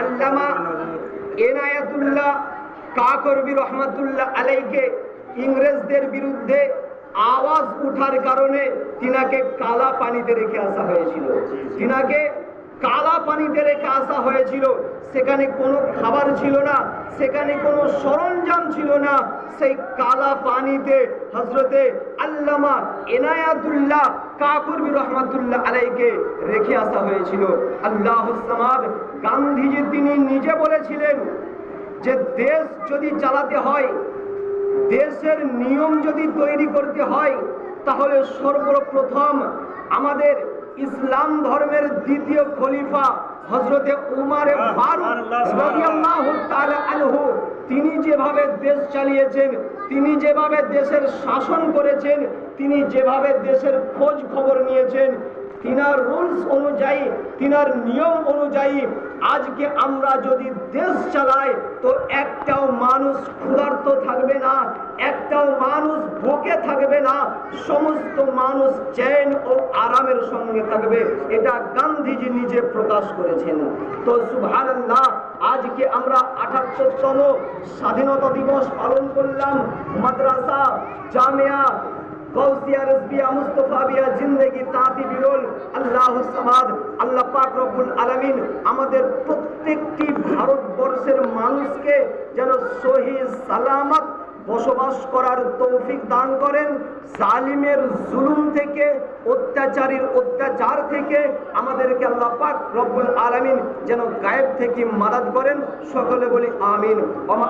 আল্লামা এনায়াতুল্লাহ কাকরবি রহমাতুল্লাহ আলাইকে ইংরেজদের বিরুদ্ধে আওয়াজ উঠার কারণে তিনাকে কালা পানিতে রেখে আসা হয়েছিল। তিনাকে কালা পানিতে রেখে আসা হয়েছিল। সেখানে কোনো খাবার ছিল না, সেখানে কোনো সরঞ্জাম ছিল না। সেই কালা পানিতে হজরতে আল্লামা এনায়াতুল্লাহ কাকুরবি রহমাতুল্লাহ আলাইকে রেখে আসা হয়েছিল। আল্লাহ সামাদ গান্ধীজি তিনি নিজে বলেছিলেন যে দেশ যদি চালাতে হয়, দেশের নিয়ম যদি তৈরি করতে হয়, তাহলে সর্বপ্রথম আমাদের ইসলাম ধর্মের দ্বিতীয় খলিফা হজরতে উমারে আনহু তিনি যেভাবে দেশ চালিয়েছেন তিনি যেভাবে দেশের শাসন করেছেন তিনি যেভাবে দেশের খোঁজ খবর নিয়েছেন তিনার রুলস অনুযায়ী তিনার নিয়ম অনুযায়ী আজকে আমরা যদি দেশ চালাই তো একটাও মানুষ ক্ষুধার্ত থাকবে না, একটাও মানুষ ভোকে থাকবে না, সমস্ত মানুষ চ্যান ও আরামের সঙ্গে থাকবে। এটা গান্ধীজি নিজে প্রকাশ করেছেন। তো সুবহানাল্লাহ, আজকে আমরা আঠাত্তরতম স্বাধীনতা দিবস পালন করলাম। মাদ্রাসা, জামিয়া গৌসিয়া রসবিয়া মুস্তফা বিয়া, জিন্দেগি, তাঁতি, বিরল, আল্লাহ সামাদ, আল্লাহ পাক রব্বুল আলামিন আমাদের প্রত্যেকটি ভারতবর্ষের মানুষকে যেন সহি সালামত বসবাস করার তৌফিক দান করেন। জালিমের জুলুম থেকে, অত্যাচারীর অত্যাচার থেকে আমাদেরকে আল্লাহ পাক রব্বুল আলামিন যেন গায়েব থেকে মাদাদ করেন। সকলে বলি আমিন। ওমা